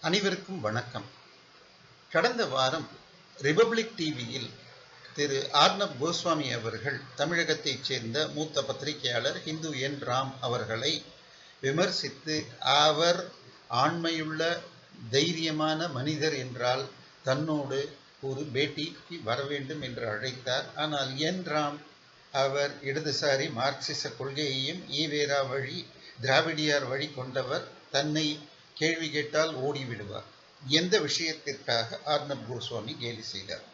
அனைவருக்கும் வணக்கம். கடந்த வாரம் ரிபப்ளிக் டிவியில் திரு ஆர்னப் கோஸ்வாமி அவர்கள் தமிழகத்தைச் சேர்ந்த மூத்த பத்திரிகையாளர் ஹிந்து என். ராம் அவர்களை விமர்சித்து அவர் ஆண்மையுள்ள தைரியமான மனிதர் என்றால் தன்னோடு ஒரு பேட்டிக்கு வர வேண்டும் என்று அழைத்தார். ஆனால் என். ராம் அவர் இடதுசாரி மார்க்சிச கொள்கையையும் ஈவேரா வழி திராவிடியார் வழி கொண்டவர். தன்னை கேள்வி கேட்டால் ஓடிவிடுவார் எந்த விஷயத்திற்காக ஆர்னப் கோஸ்வாமி கேலி செய்தார்?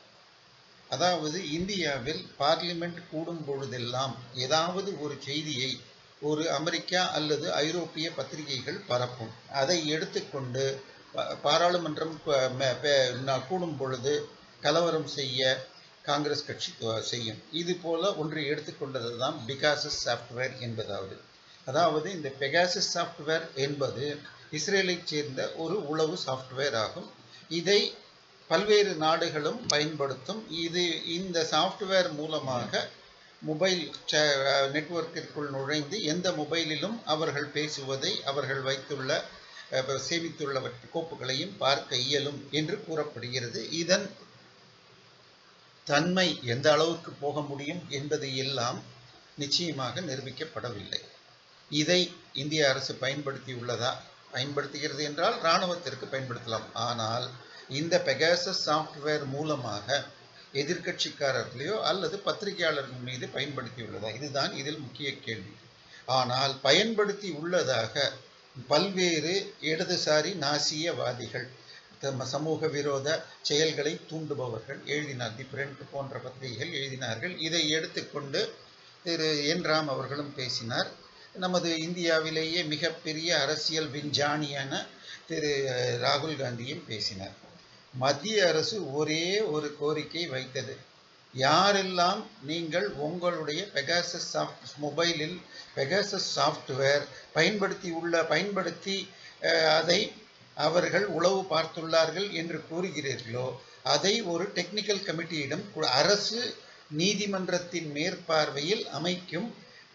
அதாவது இந்தியாவில் பார்லிமெண்ட் கூடும் பொழுதெல்லாம் ஏதாவது ஒரு செய்தியை ஒரு அமெரிக்கா அல்லது ஐரோப்பிய பத்திரிகைகள் பரப்பும். அதை எடுத்துக்கொண்டு பாராளுமன்றம் கூடும் பொழுது கலவரம் செய்ய காங்கிரஸ் கட்சி செய்யும். இது போல ஒன்று எடுத்துக்கொண்டது தான் பிகாசஸ் சாஃப்ட்வேர் என்பதாவது. அதாவது இந்த பெகாசஸ் சாஃப்ட்வேர் என்பது இஸ்ரேலைச் சேர்ந்த ஒரு உளவு சாஃப்ட்வேர் ஆகும். இதை பல்வேறு நாடுகளும் பயன்படுத்தும். இது இந்த சாஃப்ட்வேர் மூலமாக மொபைல் நெட்வொர்க்கிற்குள் நுழைந்து எந்த மொபைலிலும் அவர்கள் பேசுவதை அவர்கள் வைத்துள்ள சேமித்துள்ள கோப்புகளையும் பார்க்க இயலும் என்று கூறப்படுகிறது. இதன் தன்மை எந்த அளவுக்கு போக முடியும் என்பது எல்லாம் நிச்சயமாக நிரூபிக்கப்படவில்லை. இதை இந்திய அரசு பயன்படுத்தியுள்ளதா? பயன்படுத்துகிறது என்றால் இராணுவத்திற்கு பயன்படுத்தலாம். ஆனால் இந்த பெகாசஸ் சாஃப்ட்வேர் மூலமாக எதிர்கட்சிக்காரர்களையோ அல்லது பத்திரிகையாளர்கள் மீது பயன்படுத்தியுள்ளதா? இதுதான் இதில் முக்கிய கேள்வி. ஆனால் பயன்படுத்தி உள்ளதாக பல்வேறு இடதுசாரி நாசியவாதிகள் சமூக விரோத செயல்களை தூண்டுபவர்கள் எழுதினார். தி பிரிண்ட் போன்ற பத்திரிகைகள் எழுதினார்கள். இதை எடுத்துக்கொண்டு திரு என் ராம் அவர்களும் பேசினார். நமது இந்தியாவிலேயே மிகப்பெரிய அரசியல் விஞ்ஞானியான திரு ராகுல் காந்தியும் பேசினார். மத்திய அரசு ஒரே ஒரு கோரிக்கை வைத்தது. யாரெல்லாம் நீங்கள் உங்களுடைய பெகாசஸ் சாஃப்ட் மொபைலில் பெகாசஸ் சாஃப்ட்வேர் பயன்படுத்தி உள்ள பயன்படுத்தி அதை அவர்கள் உளவு பார்த்துள்ளார்கள் என்று கூறுகிறீர்களோ அதை ஒரு டெக்னிக்கல் கமிட்டியிடம் அரசு நீதிமன்றத்தின் மேற்பார்வையில் அமைக்கும்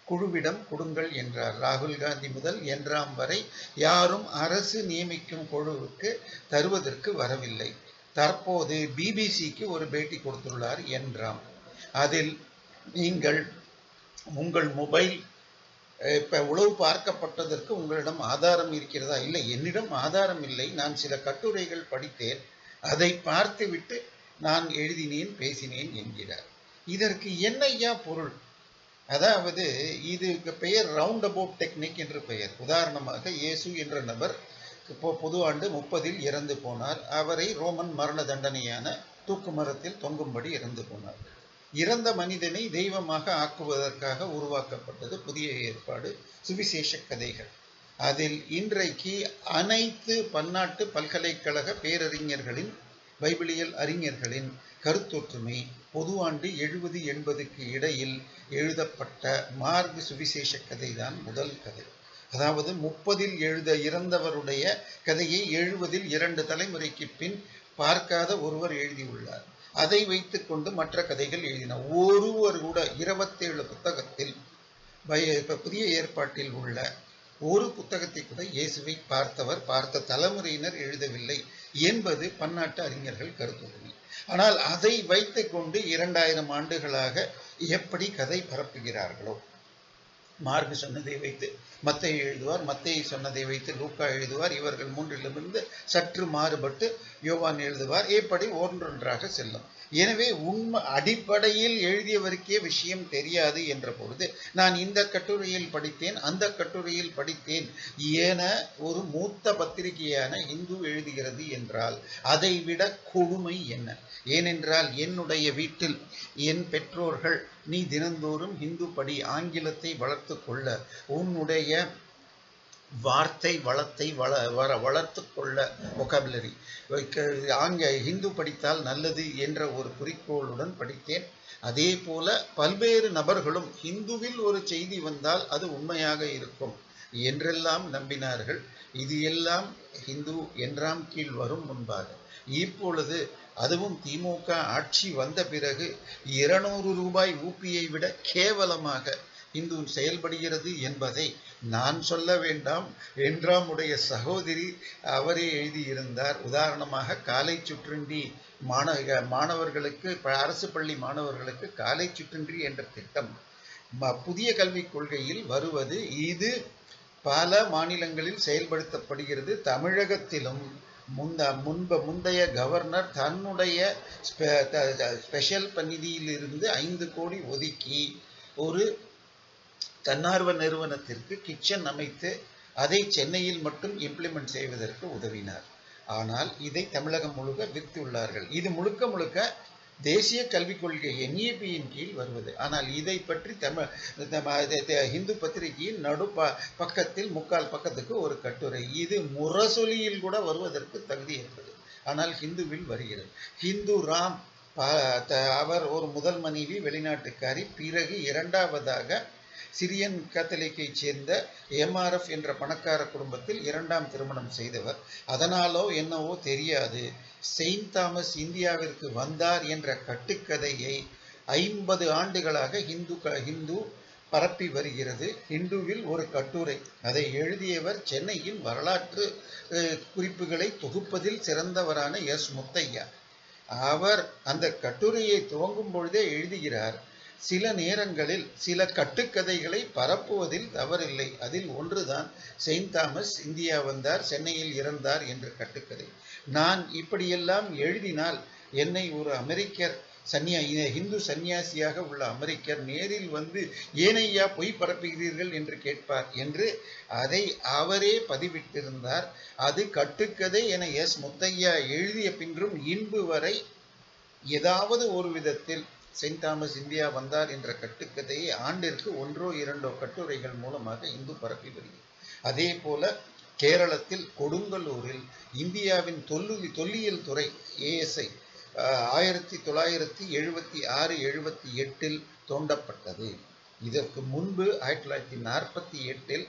குழுவிடம் கொடுங்கள் என்றார். ராகுல் காந்தி முதல் என்றாம் வரை யாரும் அரசு நியமிக்கும் குழுவுக்கு தருவதற்கு வரவில்லை. தற்போது பிபிசிக்கு ஒரு பேட்டி கொடுத்துள்ளார் என்றாம். அதில் நீங்கள் உங்கள் மொபைல் இப்போ உளவு பார்க்கப்பட்டதற்கு உங்களிடம் ஆதாரம் இருக்கிறதா? இல்லை என்னிடம் ஆதாரம் இல்லை. நான் சில கட்டுரைகள் படித்தேன். அதை பார்த்துவிட்டு நான் எழுதினேன் பேசினேன் என்கிறார். இதற்கு என்னையா பொருள். அதாவது இதுக்கு பெயர் ரவுண்ட் அபவுட் டெக்னிக் என்று பெயர். உதாரணமாக இயேசு என்ற நபர் இப்போ பொது ஆண்டு முப்பதில் இறந்து போனார். அவரை ரோமன் மரண தண்டனையான தூக்கு மரத்தில் தொங்கும்படி இறந்து போனார். இறந்த மனிதனை தெய்வமாக ஆக்குவதற்காக உருவாக்கப்பட்டது புதிய ஏற்பாடு சுவிசேஷ கதைகள். அதில் இன்றைக்கு அனைத்து பன்னாட்டு பல்கலைக்கழக பேரறிஞர்களின் பைபிளியல் அறிஞர்களின் கருத்தொற்றுமை பொது ஆண்டு எழுபது எண்பதுக்கு இடையில் எழுதப்பட்ட மார்க் சுவிசேஷ கதைதான் முதல் கதை. அதாவது முப்பதில் எழுத இறந்தவருடைய கதையை எழுபதில் இரண்டு தலைமுறைக்கு பின் பார்க்காத ஒருவர் எழுதியுள்ளார். அதை வைத்துக்கொண்டு மற்ற கதைகள் எழுதினார் ஒருவர் கூட இருபத்தேழு புத்தகத்தில் புதிய ஏற்பாட்டில் உள்ள ஒரு புத்தகத்தை கூட இயேசுவை பார்த்தவர் பார்த்த தலைமுறையினர் எழுதவில்லை. என்பது பன்னாட்டு அறிஞர்கள் கருத்துரிமை ஆனால் அதை வைத்துக்கொண்டு இரண்டாயிரம் ஆண்டுகளாக எப்படி கதை பரப்புகிறார்களோ? மார்க் சொன்னதை வைத்து மத்தை எழுதுவார் மத்தையை சொன்னதை வைத்து லூக்கா எழுதுவார் இவர்கள் மூன்றிலிருந்து சற்று மாறுபட்டு யோவான் எழுதுவார். இப்படி ஒன்றொன்றாக செல்லும். எனவே உண்மை அடிப்படையில் எழுதியவருக்கே விஷயம் தெரியாது என்ற பொழுது நான் இந்த கட்டுரையில் படித்தேன் அந்த கட்டுரையில் படித்தேன் என ஒரு மூத்த பத்திரிகையான இந்து எழுதுகிறது என்றால் அதை விட கொடுமை என்ன? ஏனென்றால் என்னுடைய வீட்டில் என் பெற்றோர்கள் நீ தினந்தோறும் இந்து படி ஆங்கிலத்தை வளர்த்து கொள்ள உன்னுடைய வார்த்தை வளத்தை வள வர வளர்த்து கொள்ள ஒகாபுலரி ஆங்க ஹிந்து படித்தால் நல்லது என்ற ஒரு குறிக்கோளுடன் படித்தேன். அதே போல பல்வேறு நபர்களும் ஹிந்துவில் ஒரு செய்தி வந்தால் அது உண்மையாக இருக்கும் என்றெல்லாம் நம்பினார்கள். இது எல்லாம் ஹிந்து என்றாம் கீழ் வரும் முன்பாக. இப்பொழுது அதுவும் திமுக ஆட்சி வந்த பிறகு இருநூறு ரூபாய் ஊப்பியை விட கேவலமாக இந்து செயல்படுகிறது என்பதை நான் சொல்ல வேண்டாம். என்றாமுடைய சகோதரி அவரே எழுதியிருந்தார். உதாரணமாக காலை சுற்றுண்டி மாணவ மாணவர்களுக்கு ப- அரசு பள்ளி மாணவர்களுக்கு காலை சுற்றுண்டி என்ற திட்டம். ம- புதிய கல்விக் கொள்கையில் வருவது இது பல மாநிலங்களில் செயல்படுத்தப்படுகிறது. தமிழகத்திலும் முந்த முன்ப முந்தைய கவர்னர் தன்னுடைய ஸ்பெஷல் நிதியிலிருந்து ஐந்து கோடி ஒதுக்கி ஒரு தன்னார்வ நிறுவனத்திற்கு கிச்சன் அமைத்து அதை சென்னையில் மட்டும் இம்ப்ளிமெண்ட் செய்வதற்கு உதவினார். ஆனால் இதை தமிழகம் முழுக்க விற்றுள்ளார்கள் இது முழுக்க முழுக்க தேசிய கல்விக் கொள்கை என்இபியின் கீழ் வருவது. ஆனால் இதை பற்றி தமிழ் இது- இந்து பத்திரிகையின் நடு ப- பக்கத்தில் முக்கால் பக்கத்துக்கு ஒரு கட்டுரை. இது முரசொலியில் கூட வருவதற்கு தகுதி என்பது. ஆனால் ஹிந்துவில் வருகிறது. ஹிந்து ராம் அவர் ஒரு முதல் மனைவி வெளிநாட்டுக்காரி. பிறகு இரண்டாவதாக சிரியன் கத்தலிக்கைச் சேர்ந்த எம்ஆர்எஃப் என்ற பணக்கார குடும்பத்தில் இரண்டாம் திருமணம் செய்தவர். அதனாலோ என்னவோ தெரியாது. செயின்ட் தாமஸ் இந்தியாவிற்கு வந்தார் என்ற கட்டுக்கதையை ஐம்பது ஆண்டுகளாக இந்து க ஹிந்து பரப்பி வருகிறது. ஹிந்துவில் ஒரு கட்டுரை. அதை எழுதியவர் சென்னையின் வரலாற்று குறிப்புகளை தொகுப்பதில் சிறந்தவரான எஸ் முத்தையா. அவர் அந்த கட்டுரையை துவங்கும் பொழுதே எழுதுகிறார். சில நேரங்களில் சில கட்டுக்கதைகளை பரப்புவதில் தவறில்லை. அதில் ஒன்றுதான் செயின்ட் தாமஸ் இந்தியா வந்தார் சென்னையில் இறந்தார் என்ற கட்டுக்கதை. நான் இப்படியெல்லாம் எழுதினால் என்னை ஒரு அமெரிக்கர் சன்னியா இந்து சன்னியாசியாக உள்ள அமெரிக்கர் நேரில் வந்து ஏனையா பொய் பரப்புகிறீர்கள்? என்று கேட்பார் என்று அதை அவரே பதிவிட்டிருந்தார். அது கட்டுக்கதை என எஸ். முத்தையா எழுதிய பின்றும் இன்பு வரை ஏதாவது ஒரு விதத்தில் செயின்ட் தாமஸ் இந்தியா வந்தார் என்ற கட்டுக்கதையை ஆண்டிற்கு ஒன்றோ இரண்டோ கட்டுரைகள் மூலமாக இந்து பரப்பி வருகிறது. அதே போல கேரளத்தில் கொடுங்கல்லூரில் இந்தியாவின் தொல்லு தொல்லியல் துறை ஏஎஸ்ஐ ஆயிரத்தி தொள்ளாயிரத்தி எழுபத்தி ஆறு எழுபத்தி எட்டில் தோண்டப்பட்டது. இதற்கு முன்பு ஆயிரத்தி தொள்ளாயிரத்தி நாற்பத்தி எட்டில்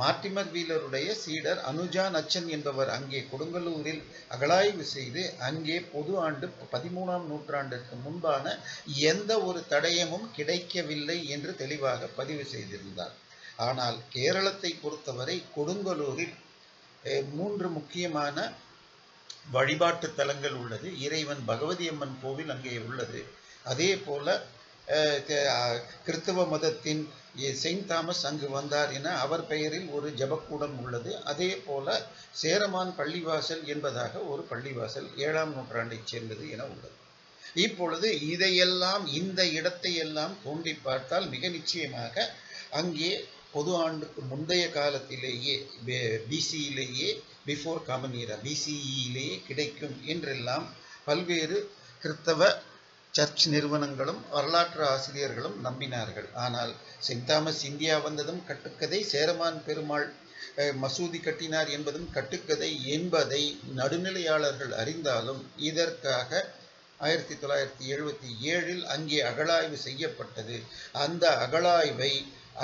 மார்டிமர் வீலருடைய சீடர் அனுஜா நச்சன் என்பவர் அங்கே கொடுங்கலூரில் அகழாய்வு செய்து அங்கே பொது ஆண்டு பதிமூணாம் நூற்றாண்டிற்கு முன்பான எந்த ஒரு தடயமும் கிடைக்கவில்லை என்று தெளிவாக பதிவு செய்திருந்தார். ஆனால் கேரளத்தை பொறுத்தவரை கொடுங்கலூரில் மூன்று முக்கியமான வழிபாட்டு தலங்கள் உள்ளது. இறைவன் பகவதி அம்மன் கோவில் அங்கே உள்ளது. அதே போல கிறிஸ்தவ மதத்தின் எ- செயின்ட் தாமஸ் அங்கு வந்தார் என அவர் பெயரில் ஒரு ஜெபக்கூடம் உள்ளது. அதே போல சேரமான் பள்ளிவாசல் என்பதாக ஒரு பள்ளிவாசல் ஏழாம் நூற்றாண்டைச் சேர்ந்தது என உள்ளது. இப்பொழுது இதையெல்லாம் இந்த இடத்தை எல்லாம் தோண்டி பார்த்தால் மிக நிச்சயமாக அங்கே பொது ஆண்டுக்கு முந்தைய காலத்திலேயே பிசியிலேயே பிஃபோர் காமன் era பிசிஇலேயே கிடைக்கும் என்றெல்லாம் பல்வேறு கிறிஸ்தவ சர்ச் நிறுவனங்களும் வரலாற்று ஆசிரியர்களும் நம்பினார்கள். ஆனால் சென்ட் தாமஸ் இந்தியா வந்ததும் கட்டுக்கதை சேரமான் பெருமாள் மசூதி கட்டினார் என்பதும் கட்டுக்கதை என்பதை நடுநிலையாளர்கள் அறிந்தாலும் இதற்காக ஆயிரத்தி தொள்ளாயிரத்தி எழுபத்தி ஏழில் அங்கே அகழாய்வு செய்யப்பட்டது. அந்த அகழாய்வை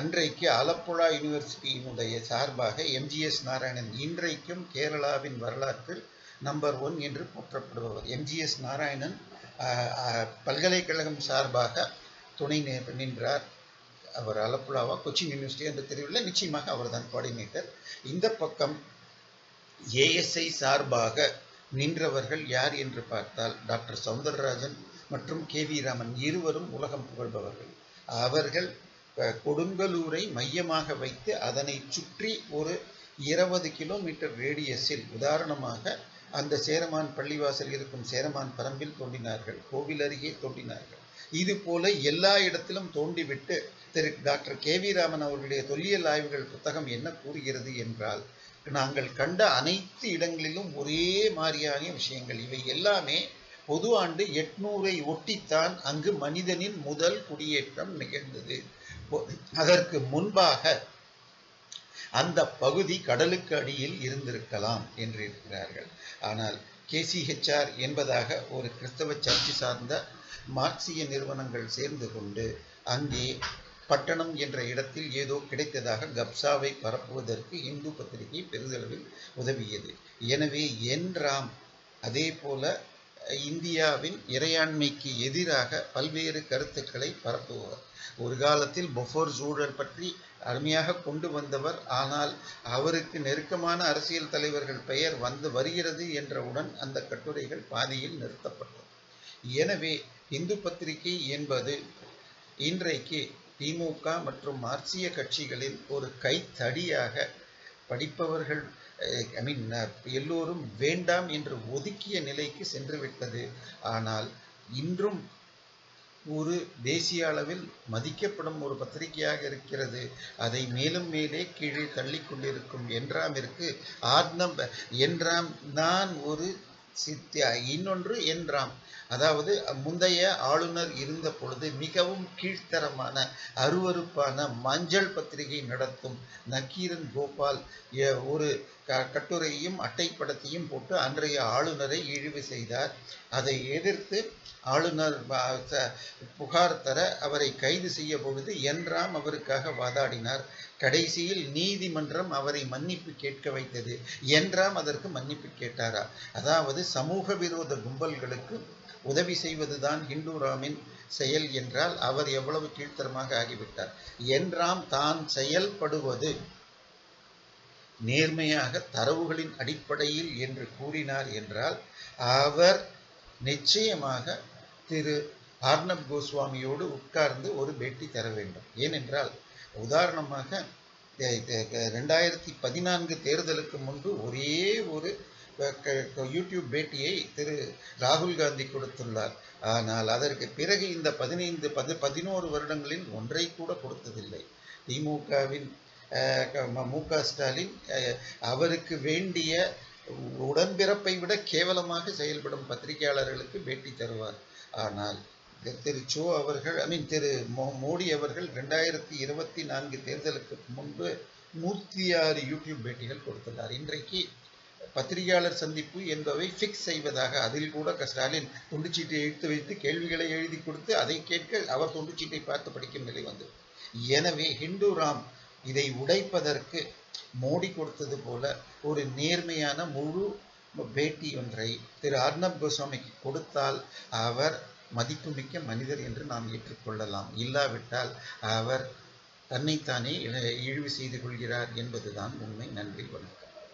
அன்றைக்கு ஆலப்புழா யூனிவர்சிட்டியினுடைய சார்பாக எம்ஜிஎஸ் நாராயணன் இன்றைக்கும் கேரளாவின் வரலாற்றில் நம்பர் ஒன் என்று போற்றப்படுபவர். எம்ஜிஎஸ் நாராயணன் பல்கலைக்கழகம் சார்பாக துணை நி- நின்றார். அவர் அலப்புலாவா கொச்சின் யூனிவர்சிட்டி என்று தெரியவில்லை நிச்சயமாக அவர்தான் கோஆர்டினேட்டர் இந்த பக்கம் ஏஎஸ்ஐ சார்பாக நின்றவர்கள் யார் என்று பார்த்தால் டாக்டர் சவுந்தரராஜன் மற்றும் கே வி ராமன் இருவரும் உலகம் புகழ்பவர்கள். அவர்கள் கொடுங்கலூரை மையமாக வைத்து அதனை சுற்றி ஒரு இருபது கிலோமீட்டர் ரேடியஸில் உதாரணமாக அந்த சேரமான் பள்ளிவாசல் இருக்கும் சேரமான் பரம்பில் தோண்டினார்கள் கோவில் அருகே தோண்டினார்கள். இது போல எல்லா இடத்திலும் தோண்டிவிட்டு Thiru doctor K V Raman அவர்களுடைய தொல்லியல் ஆய்வுகள் புத்தகம் என்ன கூறுகிறது என்றால் நாங்கள் கண்ட அனைத்து இடங்களிலும் ஒரே மாதிரியான விஷயங்கள். இவை எல்லாமே பொது ஆண்டு எட்நூறை ஒட்டித்தான் அங்கு மனிதனின் முதல் குடியேற்றம் நிகழ்ந்தது. அதற்கு முன்பாக அந்த பகுதி கடலுக்கு அடியில் இருந்திருக்கலாம் என்று இருக்கிறார்கள். ஆனால் கேசிஹெச்ஆர் என்பதாக ஒரு கிறிஸ்தவ சர்ச்சு சார்ந்த மார்க்சிய நிறுவனங்கள் சேர்ந்து கொண்டு அங்கே பட்டணம் என்ற இடத்தில் ஏதோ கிடைத்ததாக கப்சாவை பரப்புவதற்கு இந்து பத்திரிகை பெரிதளவில் உதவியது. எனவே என் ராம் அதே போல இந்தியாவின் இறையாண்மைக்கு எதிராக பல்வேறு கருத்துக்களை பரப்புவார் ஒரு காலத்தில் பொஃபோர் சூழல் பற்றி அருமையாக கொண்டு வந்தவர். ஆனால் அவருக்கு நெருக்கமான அரசியல் தலைவர்கள் பெயர் வந்து வருகிறது என்றவுடன் அந்த கட்டுரைகள் பாதியில் நிறுத்தப்பட்டது. எனவே இந்து பத்திரிகை என்பது இன்றைக்கு திமுக மற்றும் மார்க்சிய கட்சிகளில் ஒரு கைத்தடியாக படிப்பவர்கள் ஐ மீன் எல்லோரும் வேண்டாம் என்று ஒதுக்கிய நிலைக்கு சென்று விட்டது ஆனால் இன்றும் ஒரு தேசிய அளவில் மதிக்கப்படும் ஒரு பத்திரிகையாக இருக்கிறது. அதை மேலும் மேலே கீழே தள்ளி கொண்டிருக்கும் என்றாமிற்கு ஆத்னம் என்றாம் தான் ஒரு சித்தியா இன்னொன்று என்றாம். அதாவது முந்தைய ஆளுநர் இருந்த பொழுது மிகவும் கீழ்த்தரமான அருவறுப்பான மஞ்சள் பத்திரிகை நடத்தும் நக்கீரன் கோபால் ஒரு கட்டுரையும் அட்டைப்படத்தையும் போட்டு அன்றைய ஆளுநரை இழிவு செய்தார். அதை எதிர்த்து ஆளுநர் புகார் தர அவரை கைது செய்ய பொழுது என்றாம் அவருக்காக வாதாடினார். கடைசியில் நீதிமன்றம் அவரை மன்னிப்பு கேட்க வைத்தது. என்றாம் அதற்கு மன்னிப்பு கேட்டாரா? அதாவது சமூக விரோத கும்பல்களுக்கு உதவி செய்வதுதான் ஹிந்து ராமின் செயல் என்றால் அவர் எவ்வளவு கீழ்த்தரமாக ஆகிவிட்டார். என்றாம் தான் செயல்படுவது. நேர்மையாக தரவுகளின் அடிப்படையில் என்று கூறினார் என்றால் அவர் நிச்சயமாக திரு ஆர்னப் கோஸ்வாமியோடு உட்கார்ந்து ஒரு பேட்டி தர வேண்டும். ஏனென்றால் உதாரணமாக ரெண்டாயிரத்தி பதினான்கு தேர்தலுக்கு முன்பு ஒரே ஒரு யூடியூப் பேட்டியை திரு ராகுல் காந்தி கொடுத்துள்ளார். ஆனால் அதற்கு பிறகு இந்த பதினைந்து பதி பதினோரு வருடங்களில் ஒன்றை கூட கொடுத்ததில்லை. திமுகவின் மு க ஸ்டாலின் அவருக்கு வேண்டிய உடன்பிறப்பை விட கேவலமாக செயல்படும் பத்திரிகையாளர்களுக்கு பேட்டி தருவார். ஆனால் திரு சோ அவர்கள் ஐ மீன் திரு மோடி அவர்கள் ரெண்டாயிரத்தி இருபத்தி நான்கு தேர்தலுக்கு முன்பு நூற்றி ஆறு யூடியூப் பேட்டிகள் கொடுத்துள்ளார். இன்றைக்கு பத்திரிகையாளர் சந்திப்பு என்பவை ஃபிக்ஸ் செய்வதாக அதில் கூட ஸ்டாலின் துண்டுச்சீட்டை எடுத்து வைத்து கேள்விகளை எழுதி கொடுத்து அதை கேட்க அவர் துண்டுச்சீட்டை பார்த்து படிக்கும் நிலை வந்தது. எனவே ஹிந்து ராம் இதை உடைப்பதற்கு மோடி கொடுத்தது போல ஒரு நேர்மையான முழு பேட்டி ஒன்றை திரு அர்ணப் கோஸ்வாமிக்கு கொடுத்தால் அவர் மதிப்புமிக்க மனிதர் என்று நாம் ஏற்றுக்கொள்ளலாம். இல்லாவிட்டால் அவர் தன்னைத்தானே இழிவு செய்து கொள்கிறார் என்பதுதான் உண்மை நன்றி வணக்கம்